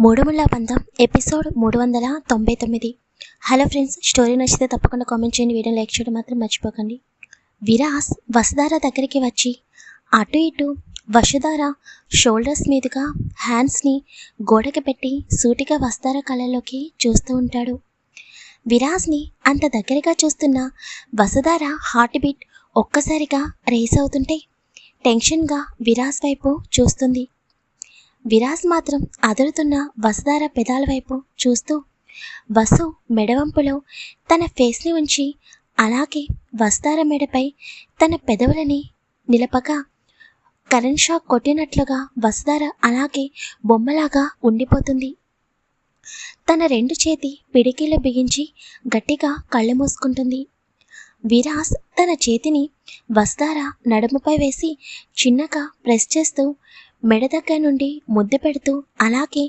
మూడుముళ్ళ బంధం ఎపిసోడ్ మూడు వందల తొంభై తొమ్మిది. హలో ఫ్రెండ్స్ స్టోరీ నచ్చితే తప్పకుండా కామెంట్ చేయండి వీడియో లైక్ చేయడం మాత్రం మర్చిపోకండి. విరాస్ వసుధార దగ్గరికి వచ్చి అటు ఇటు వసుధార షోల్డర్స్ మీదుగా హ్యాండ్స్ని గోడకి పెట్టి సూటిగా వసుధార కళ్ళలోకి చూస్తూ ఉంటాడు. విరాజ్ని అంత దగ్గరగా చూస్తున్న వసుధార హార్ట్ బీట్ ఒక్కసారిగా రేస్ అవుతుంటే టెన్షన్గా విరాస్ వైపు చూస్తుంది. విరాస్ మాత్రం అదురుతున్న వసుధార పెదాల వైపు చూస్తూ వసు మెడవంపులో తన ఫేస్ని ఉంచి అలాగే వసుధార మెడపై తన పెదవులని నిలపగా కరెంట్ షాక్ కొట్టినట్లుగా వసుధార అలాగే బొమ్మలాగా ఉండిపోతుంది. తన రెండు చేతి పిడికిలు బిగించి గట్టిగా కళ్ళు మూసుకుంటుంది. విరాస్ తన చేతిని వస్తారా నడుముపై వేసి చిన్నగా ప్రెస్ చేస్తూ మెడ దగ్గర నుండి ముద్దు పెడుతూ అలాగే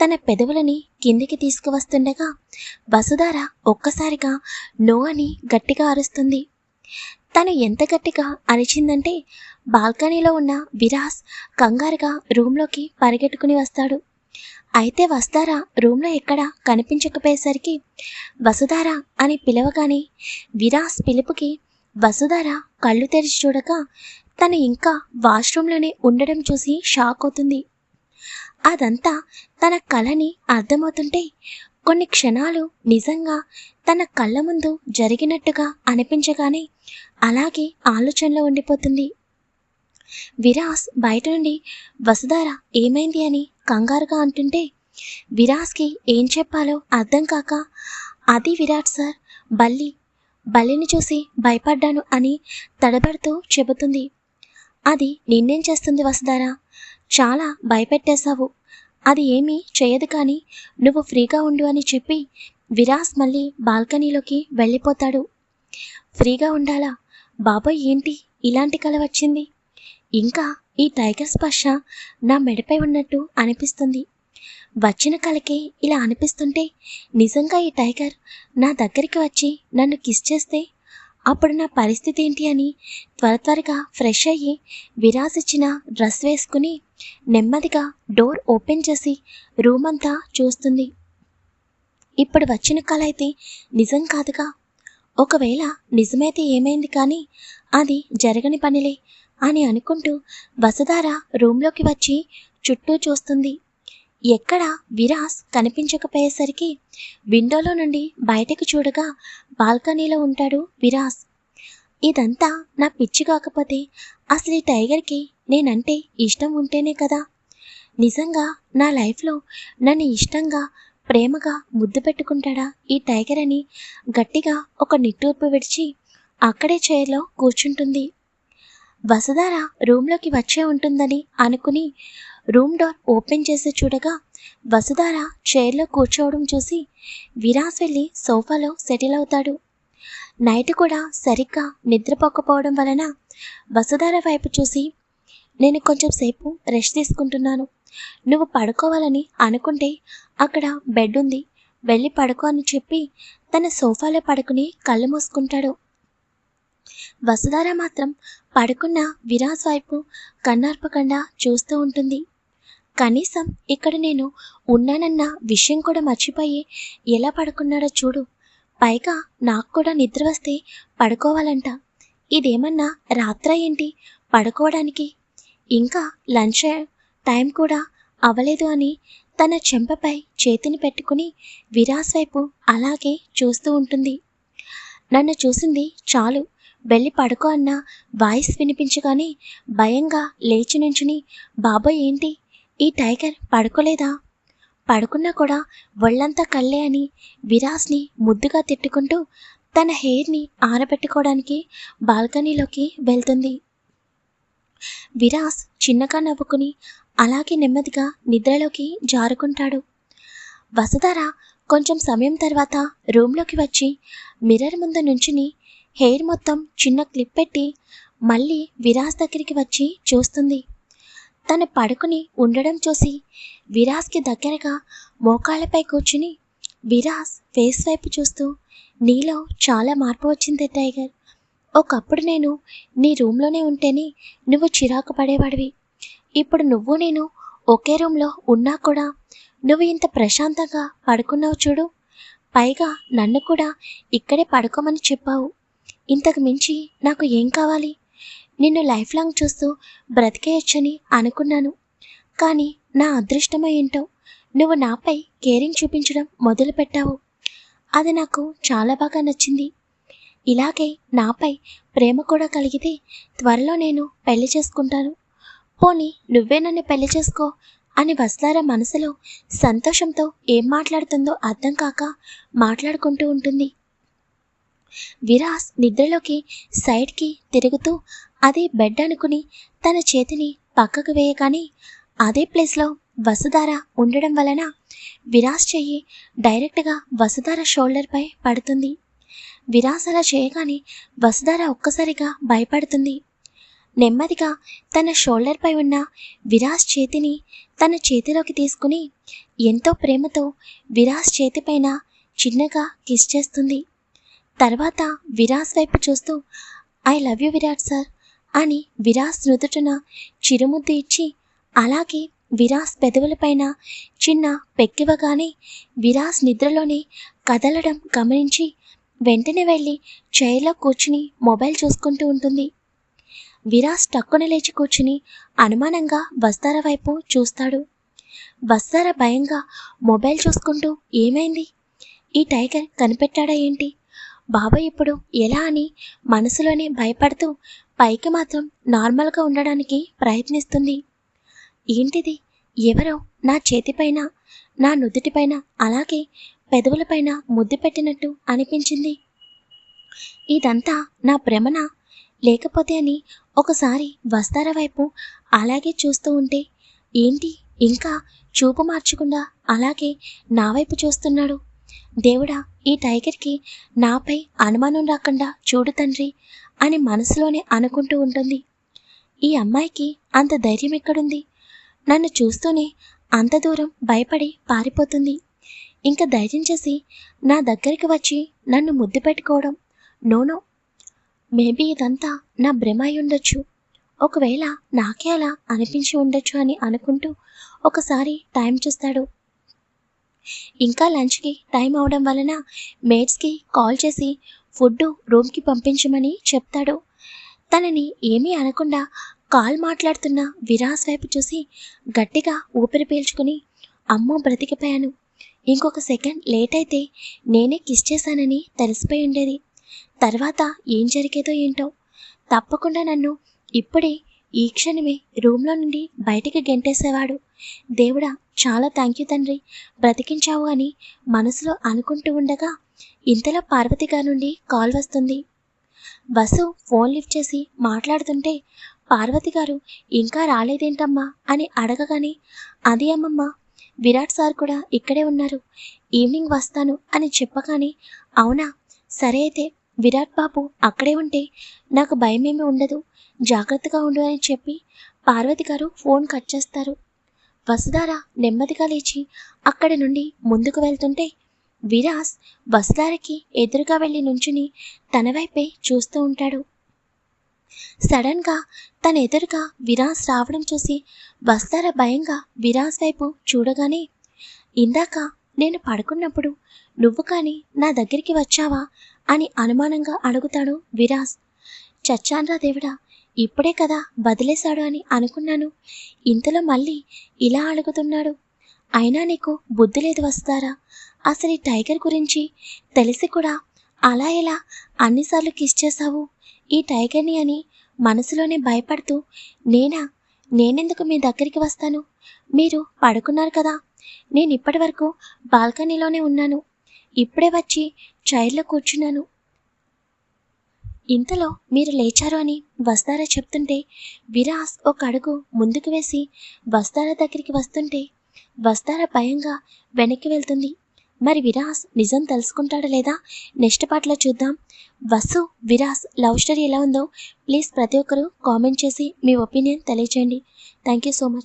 తన పెదవులని కిందికి తీసుకువస్తుండగా వసుధార ఒక్కసారిగా నో అని గట్టిగా అరుస్తుంది. తను ఎంత గట్టిగా అరిచిందంటే బాల్కనీలో ఉన్న విరాస్ కంగారుగా రూమ్లోకి పరిగెట్టుకుని వస్తాడు. అయితే వస్తార రూమ్లో ఎక్కడ కనిపించకపోయేసరికి వసుధార అని పిలవగానే విరాస్ పిలుపుకి వసుధార కళ్ళు తెరిచి చూడగా తను ఇంకా వాష్రూమ్లోనే ఉండడం చూసి షాక్ అవుతుంది. అదంతా తన కళని అర్థమవుతుంటే కొన్ని క్షణాలు నిజంగా తన కళ్ళ ముందు జరిగినట్టుగా అనిపించగానే అలాగే ఆలోచనలో ఉండిపోతుంది. విరాస్ బయట నుండి వసుధార ఏమైంది? అని కంగారుగా అంటుంటే విరాస్కి ఏం చెప్పాలో అర్థం కాక అది విరాట్ సార్ బల్లి. బల్లిని చూసి భయపడ్డాను అని తడబడుతూ చెబుతుంది. అది నిన్నేం చేస్తుంది వసుధారా? చాలా భయపెట్టేశావు. అది ఏమీ చేయదు కానీ నువ్వు ఫ్రీగా ఉండు అని చెప్పి విరాస్ మళ్ళీ బాల్కనీలోకి వెళ్ళిపోతాడు. ఫ్రీగా ఉండాలా? బాబాయ్ ఏంటి? ఇలాంటి కల వచ్చింది. ఇంకా ఈ టైగర్ స్పర్శ నా మెడపై ఉన్నట్టు అనిపిస్తుంది. వచ్చిన కలకే ఇలా అనిపిస్తుంటే నిజంగా ఈ టైగర్ నా దగ్గరికి వచ్చి నన్ను కిస్ చేస్తే అప్పుడు నా పరిస్థితి ఏంటి అని త్వర త్వరగా ఫ్రెష్ అయ్యి విరాస్ ఇచ్చిన డ్రెస్ వేసుకుని నెమ్మదిగా డోర్ ఓపెన్ చేసి రూమ్ అంతా చూస్తుంది. ఇప్పుడు వచ్చిన కళ అయితే నిజం కాదుగా? ఒకవేళ నిజమైతే ఏమైంది కానీ అది జరగని పనిలే అని అనుకుంటూ వసుధార రూమ్లోకి వచ్చి చుట్టూ చూస్తుంది. ఎక్కడ విరాస్ కనిపించకపోయేసరికి విండోలో నుండి బయటకు చూడగా బాల్కనీలో ఉంటాడు విరాస్. ఇదంతా నా పిచ్చి కాకపోతే అసలు ఈ టైగర్కి నేనంటే ఇష్టం ఉంటేనే కదా. నిజంగా నా లైఫ్లో నన్ను ఇష్టంగా ప్రేమగా ముద్దు పెట్టుకుంటాడా ఈ టైగర్ అని గట్టిగా ఒక నిట్టూర్పు విడిచి అక్కడే చైర్లో కూర్చుంటుంది. వసుధార రూమ్లోకి వచ్చే ఉంటుందని అనుకుని రూమ్ డోర్ ఓపెన్ చేసి చూడగా వసుధార చైర్లో కూర్చోవడం చూసి విరాస్ వెళ్ళి సోఫాలో సెటిల్ అవుతాడు. నైట్ కూడా సరిగ్గా నిద్రపోకపోవడం వలన వసుధార వైపు చూసి నేను కొంచెం సేపు రెస్ట్ తీసుకుంటున్నాను. నువ్వు పడుకోవాలని అనుకుంటే అక్కడ బెడ్ ఉంది. వెళ్ళి పడుకో అని చెప్పి తన సోఫాలో పడుకుని కళ్ళు మూసుకుంటాడు. వసుధార మాత్రం పడుకున్న విరాస్ వైపు కన్నార్పకుండా చూస్తూ ఉంటుంది. కనీసం ఇక్కడ నేను ఉన్నానన్న విషయం కూడా మర్చిపోయి ఎలా పడుకున్నాడో చూడు. పైగా నాకు కూడా నిద్ర వస్తే పడుకోవాలంట. ఇదేమన్నా రాత్ర ఏంటి? పడుకోవడానికి. ఇంకా లంచ్ టైం కూడా అవ్వలేదు అని తన చెంపపై చేతిని పెట్టుకుని విరాస్ వైపు అలాగే చూస్తూ ఉంటుంది. నన్ను చూసింది చాలు. వెళ్ళి పడుకో అన్న వాయిస్ వినిపించగానే భయంగా లేచి నుంచుని బాబాయ్ ఏంటి? ఈ టైగర్ పడుకోలేదా? పడుకున్నా కూడా ఒళ్ళంతా కళ్ళే అని విరాస్ని ముద్దుగా తిట్టుకుంటూ తన హెయిర్ని ఆరబెట్టుకోవడానికి బాల్కనీలోకి వెళ్తుంది. విరాస్ చిన్నగా నవ్వుకుని అలాగే నెమ్మదిగా నిద్రలోకి జారుకుంటాడు. వసుధార కొంచెం సమయం తర్వాత రూమ్లోకి వచ్చి మిర్రర్ ముందు నుంచుని హెయిర్ మొత్తం చిన్న క్లిప్ పెట్టి మళ్ళీ విరాస్ దగ్గరికి వచ్చి చూస్తుంది. తను పడుకుని ఉండడం చూసి విరాస్కి దగ్గరగా మోకాళ్ళపై కూర్చుని విరాస్ ఫేస్ వైపు చూస్తూ నీలో చాలా మార్పు వచ్చింది టైగర్. ఒకప్పుడు నేను నీ రూమ్లోనే ఉంటేనే నువ్వు చిరాకు పడేవాడివి. ఇప్పుడు నువ్వు నేను ఒకే రూమ్లో ఉన్నా కూడా నువ్వు ఇంత ప్రశాంతంగా పడుకున్నావు చూడు. పైగా నన్ను కూడా ఇక్కడే పడుకోమని చెప్పావు. ఇంతకు మించి నాకు ఏం కావాలి? నిన్ను లైఫ్ లాంగ్ చూస్తూ బ్రతికేయచ్చని అనుకున్నాను. కానీ నా అదృష్టమో ఏంటో నువ్వు నాపై కేరింగ్ చూపించడం మొదలుపెట్టావు. అది నాకు చాలా బాగా నచ్చింది. ఇలాగే నాపై ప్రేమ కూడా కలిగితే త్వరలో నేను పెళ్ళి చేసుకుంటాను. పోనీ నువ్వే నన్ను పెళ్ళి చేసుకో అని వస్తారా మనసులో సంతోషంతో ఏం మాట్లాడుతుందో అర్థం కాక మాట్లాడుకుంటూ ఉంటుంది. విరాస్ నిద్రలోకి సైడ్కి తిరుగుతూ అదే బెడ్ అనుకుని తన చేతిని పక్కకు వేయగానే అదే ప్లేస్లో వసుధార ఉండడం వలన విరాస్ చెయ్యి డైరెక్ట్గా వసుధార షోల్డర్పై పడుతుంది. విరాస్ అలా చేయగానే వసుధార ఒక్కసారిగా భయపడుతుంది. నెమ్మదిగా తన షోల్డర్పై ఉన్న విరాస్ చేతిని తన చేతిలోకి తీసుకుని ఎంతో ప్రేమతో విరాస్ చేతిపైన చిన్నగా కిస్ చేస్తుంది. తర్వాత విరాస్ వైపు చూస్తూ I love you Virat sir అని విరాస్ నుదుటన చిరుముద్ద ఇచ్చి అలాగే విరాస్ పెదవులపైన చిన్న పెక్కివగానే విరాస్ నిద్రలోనే కదలడం గమనించి వెంటనే వెళ్ళి చైర్లో కూర్చుని మొబైల్ చూసుకుంటూ ఉంటుంది. విరాస్ టక్కున లేచి కూర్చుని అనుమానంగా బస్తార వైపు చూస్తాడు. బస్తార భయంగా మొబైల్ చూసుకుంటూ ఏమైంది? ఈ టైగర్ కనిపెట్టాడా ఏంటి? బాబాయ్ ఇప్పుడు ఎలా అని మనసులోనే భయపడుతూ పైకి మాత్రం నార్మల్గా ఉండడానికి ప్రయత్నిస్తుంది. ఏంటిది? ఎవరో నా చేతిపైన నా నుదుటిపైన అలాగే పెదవులపైన ముద్దు పెట్టినట్టు అనిపించింది. ఇదంతా నా భ్రమణ లేకపోతే అని ఒకసారి వస్తార వైపు అలాగే చూస్తూ ఉంటే ఏంటి ఇంకా చూపు మార్చకుండా అలాగే నా వైపు చూస్తున్నాడు? దేవుడా ఈ టైగర్కి నాపై అనుమానం రాకుండా చూడు తండ్రి అని మనసులోనే అనుకుంటూ ఉంటుంది. ఈ అమ్మాయికి అంత ధైర్యం ఎక్కడుంది? నన్ను చూస్తూనే అంత దూరం భయపడి పారిపోతుంది. ఇంకా ధైర్యం చేసి నా దగ్గరికి వచ్చి నన్ను ముద్దు పెట్టుకోవడం నోనో. మేబీ ఇదంతా నా భ్రమ అయి ఉండొచ్చు. ఒకవేళ నాకే అలా అనిపించి ఉండొచ్చు అని అనుకుంటూ ఒకసారి టైం చూస్తాడు. ఇంకా లంచ్కి టైం అవడం వలన మేట్స్కి కాల్ చేసి ఫుడ్ రూమ్కి పంపించమని చెప్తాడు. తనని ఏమీ అనకుండా కాల్ మాట్లాడుతున్న విరాస్ వైపు చూసి గట్టిగా ఊపిరి పీల్చుకుని అమ్మో బ్రతికిపోయాను. ఇంకొక సెకండ్ లేట్ అయితే నేనే కిస్ చేశానని తెలిసిపోయి ఉండేది. తర్వాత ఏం జరిగేదో ఏంటో తప్పకుండా నన్ను ఇప్పుడే ఈ క్షణమే రూమ్లో నుండి బయటికి గెంటేసేవాడు. దేవుడా చాలా థ్యాంక్ యూ తండ్రి. బ్రతికించావు అని మనసులో అనుకుంటూ ఉండగా ఇంతలో పార్వతి గారి నుండి కాల్ వస్తుంది. వసు ఫోన్ లిఫ్ట్ చేసి మాట్లాడుతుంటే పార్వతి గారు ఇంకా రాలేదేంటమ్మా? అని అడగగానే అది అమ్మమ్మ విరాట్ సార్ కూడా ఇక్కడే ఉన్నారు. ఈవినింగ్ వస్తాను అని చెప్పగానే అవునా? సరే అయితే విరాట్ బాబు అక్కడే ఉంటే నాకు భయమేమీ ఉండదు. జాగ్రత్తగా ఉండు అని చెప్పి పార్వతి గారు ఫోన్ కట్ చేస్తారు. వసుధార నెమ్మదిగా లేచి అక్కడి నుండి ముందుకు వెళ్తుంటే విరాస్ వసుధారకి ఎదురుగా వెళ్ళి నుంచుని తన వైపే చూస్తూ ఉంటాడు. సడన్గా తన ఎదురుగా విరాస్ రావడం చూసి వసుధార భయంగా విరాస్ వైపు చూడగానే ఇందాక నేను పడుకున్నప్పుడు నువ్వు కానీ నా దగ్గరికి వచ్చావా? అని అనుమానంగా అడుగుతాడు విరాస్. చచ్చాన్రా దేవుడా ఇప్పుడే కదా వదిలేశాడు అని అనుకున్నాను. ఇంతలో మళ్ళీ ఇలా అడుగుతున్నాడు. అయినా నీకు బుద్ధి లేదు వస్తారా అసలు ఈ టైగర్ గురించి తెలిసి కూడా అలా ఎలా అన్నిసార్లు కిస్ చేశావు? ఈ టైగర్ని అని మనసులోనే భయపడుతూ నేనా? నేనెందుకు మీ దగ్గరికి వస్తాను? మీరు పడుకున్నారు కదా. నేను ఇప్పటి వరకు బాల్కనీలోనే ఉన్నాను. ఇప్పుడే వచ్చి చైర్లో కూర్చున్నాను. ఇంతలో మీరు లేచారు అని వస్తారా చెప్తుంటే విరాస్ ఒక అడుగు ముందుకు వేసి వస్తారా దగ్గరికి వస్తుంటే వస్తారా భయంగా వెనక్కి వెళ్తుంది. మరి విరాస్ నిజం తెలుసుకుంటాడా లేదా? నెక్స్ట్ పాటలో చూద్దాం. వసు విరాస్ లవ్ స్టోరీ ఎలా ఉందో ప్లీజ్ ప్రతి ఒక్కరూ కామెంట్ చేసి మీ ఒపీనియన్ తెలియచేయండి. Thank you so much.